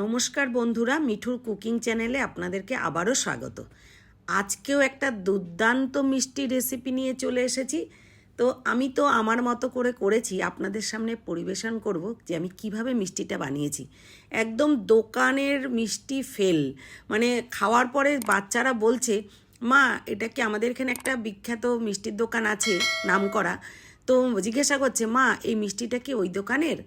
নমস্কার বন্ধুরা, মিঠুর কুকিং চ্যানেলে আপনাদেরকে আবারও স্বাগত। আজকেও একটা দুর্দান্ত মিষ্টি রেসিপি নিয়ে চলে এসেছি। তো আমি তো আমার মতো করে করেছি, আপনাদের সামনে পরিবেশন করব যে আমি কীভাবে মিষ্টিটা বানিয়েছি। একদম দোকানের মিষ্টি ফেল। মানে খাওয়ার পরে বাচ্চারা বলছে, মা, এটা কি আমাদের এখানে একটা বিখ্যাত মিষ্টির দোকান আছে নাম করা তো জিজ্ঞাসা করছে, মা, এই মিষ্টিটা কি ওই দোকানের?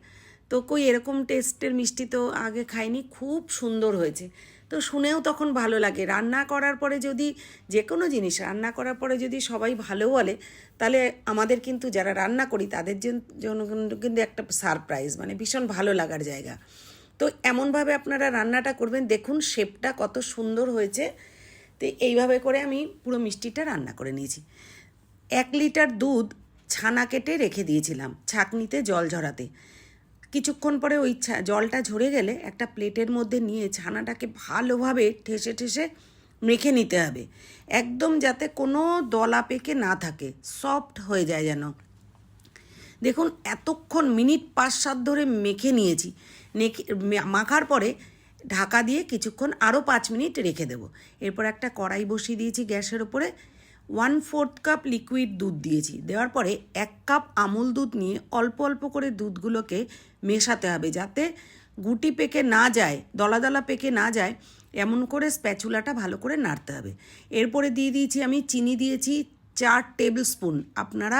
তো কই এরকম টেস্টের মিষ্টি তো আগে খাইনি, খুব সুন্দর হয়েছে। তো শুনেও তখন ভালো লাগে। রান্না করার পরে যদি যে কোনো জিনিস রান্না করার পরে যদি সবাই ভালো বলে, তাহলে আমাদের কিন্তু যারা রান্না করি, তাদের জন্য কিন্তু একটা সারপ্রাইজ মানে ভীষণ ভালো লাগার জায়গা। তো এমনভাবে আপনারা রান্নাটা করবেন। দেখুন শেপটা কত সুন্দর হয়েছে। তো এইভাবে করে আমি পুরো মিষ্টিটা রান্না করে নিয়েছি। এক লিটার দুধ ছানা কেটে রেখে দিয়েছিলাম, ছাঁকনিতে জল ঝরাতে। কিছুক্ষণ পরে ওই জলটা ঝরে গেলে একটা প্লেটের মধ্যে নিয়ে ছানাটাকে ভালোভাবে ঠেসে ঠেসে মেখে নিতে হবে। একদম যাতে কোনো দলা পেকে না থাকে, সফট হয়ে যায় যেন। দেখুন, এতক্ষণ মিনিট পাঁচ সাত ধরে মেখে নিয়েছি। নেখে মে- মাখার পরে ঢাকা দিয়ে কিছুক্ষণ আরও পাঁচ মিনিট রেখে দেবো। এরপর একটা কড়াই বসিয়ে দিয়েছি গ্যাসের ওপরে। ওয়ান ফোর্থ কাপ লিকুইড দুধ দিয়েছি। দেওয়ার পরে এক কাপ আমুল দুধ নিয়ে অল্প অল্প করে দুধগুলোকে মেশাতে হবে যাতে গুটি পেকে না যায় দলা দলা পেকে না যায়, এমন করে স্প্যাচুলাটা ভালো করে নাড়তে হবে। এরপরে দিয়ে দিয়েছি আমি চিনি দিয়েছি চার টেবিল স্পুন আপনারা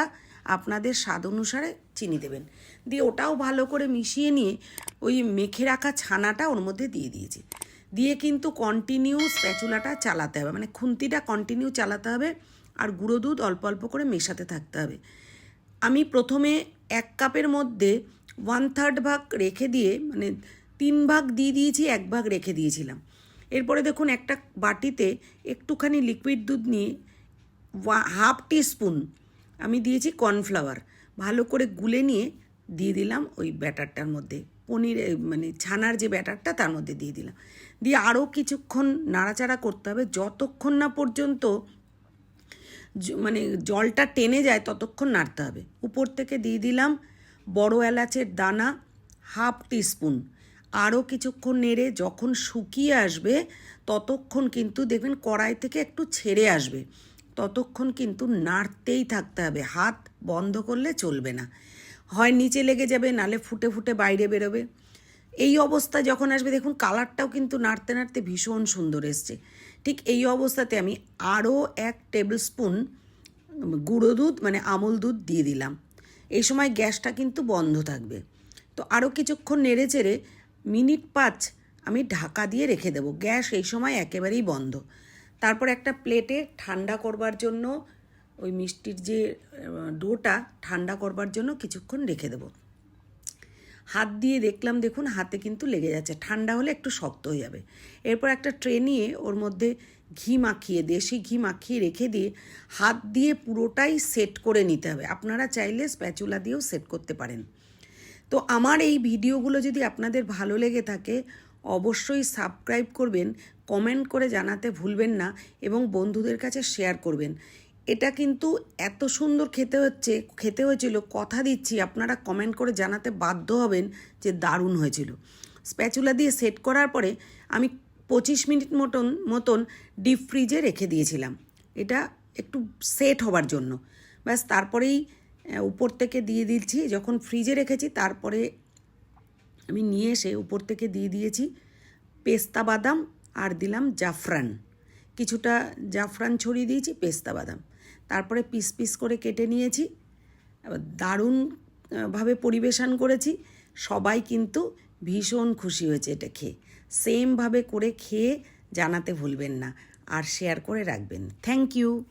আপনাদের স্বাদ অনুসারে চিনি দেবেন। দিয়ে ওটাও ভালো করে মিশিয়ে নিয়ে ওই মেখে রাখা ছানাটা ওর মধ্যে দিয়ে দিয়েছি। দিয়ে কিন্তু কন্টিনিউ স্প্যাচুলাটা চালাতে হবে। মানে খুন্তিটা কন্টিনিউ চালাতে হবে আর গুঁড়ো দুধ অল্প অল্প করে মেশাতে থাকতে হবে। আমি প্রথমে এক কাপের মধ্যে ওয়ান থার্ড ভাগ রেখে দিয়ে মানে তিন ভাগ দিয়ে দিয়েছি, এক ভাগ রেখে দিয়েছিলাম। এরপরে দেখুন একটা বাটিতে একটুখানি লিকুইড দুধ নিয়ে হাফ টি স্পুন আমি দিয়েছি কর্নফ্লাওয়ার ভালো করে গুলে নিয়ে দিয়ে দিলাম ওই ব্যাটারটার মধ্যে। পনির মানে ছানার যে ব্যাটারটা তার মধ্যে দিয়ে দিলাম। দিয়ে আরও কিছুক্ষণ নাড়াচাড়া করতে হবে। যতক্ষণ না পর্যন্ত মানে জলটা টেনে যায় ততক্ষণ নাড়তে হবে। উপর থেকে দিয়ে দিলাম বড় এলাচের দানা, হাফ টিস্পুন। আরও কিছুক্ষণ নেড়ে যখন শুকিয়ে আসবে ততক্ষণ কিন্তু দেখবেন কড়াই থেকে একটু ছেড়ে আসবে। ততক্ষণ কিন্তু নাড়তেই থাকতে হবে। হাত বন্ধ করলে চলবে না। হয় নিচে লেগে যাবে, নালে ফুটে ফুটে বাইরে বেরোবে। এই অবস্থা যখন আসবে, দেখুন কালারটাও কিন্তু নাড়তে নাড়তে ভীষণ সুন্দর এসছে। ঠিক এই অবস্থাতে আমি আরও এক টেবিল স্পুন গুঁড়ো দুধ মানে আমুল দুধ দিয়ে দিলাম। এই সময় গ্যাসটা কিন্তু বন্ধ থাকবে। তো আরও কিছুক্ষণ নেড়ে চেড়ে মিনিট পাঁচ আমি ঢাকা দিয়ে রেখে দেবো। গ্যাস এই সময় একেবারেই বন্ধ। তারপর একটা প্লেটে ঠান্ডা করবার জন্য ওই মিষ্টির যে ডোটা ঠান্ডা করবার জন্য কিছুক্ষণ রেখে দেবো। হাত দিয়ে দেখলাম, দেখুন হাতে কিন্তু লেগে যাচ্ছে। ঠান্ডা হলে একটু শক্ত হয়ে যাবে। এরপর একটা ট্রে নিয়ে ওর মধ্যে ঘি মাখিয়ে, দেশি ঘি মাখিয়ে রেখে দিয়ে হাত দিয়ে পুরোটাই সেট করে নিতে হবে। আপনারা চাইলে স্প্যাচুলা দিয়েও সেট করতে পারেন। তো আমার এই ভিডিওগুলো যদি আপনাদের ভালো লেগে থাকে, অবশ্যই সাবস্ক্রাইব করবেন, কমেন্ট করে জানাতে ভুলবেন না এবং বন্ধুদের কাছে শেয়ার করবেন। এটা কিন্তু এত সুন্দর খেতে হচ্ছে, খেতে হয়েছিল, কথা দিচ্ছি, আপনারা কমেন্ট করে জানাতে বাধ্য হবেন যে দারুণ হয়েছিল। স্প্যাচুলা দিয়ে সেট করার পরে আমি পঁচিশ মিনিট মতন মতন ডিপ ফ্রিজে রেখে দিয়েছিলাম। এটা একটু সেট হবার জন্য। ব্যাস, তারপরেই উপর থেকে দিয়ে দিচ্ছি, যখন ফ্রিজে রেখেছি, তারপরে আমি নিয়ে এসে উপর থেকে দিয়ে দিয়েছি পেস্তা বাদাম আর দিলাম জাফরান। কিছুটা জাফরান ছড়িয়ে দিয়েছি, পেস্তা বাদাম। তারপরে পিস পিস করে কেটে নিয়েছি। দারুণভাবে দারুণ ভাবে পরিবেশন করেছি। সবাই কিন্তু ভীষণ খুশি হয়েছে এটা খেয়ে। সেমভাবে করে খেয়ে জানাতে ভুলবেন না। আর শেয়ার করে রাখবেন। Thank you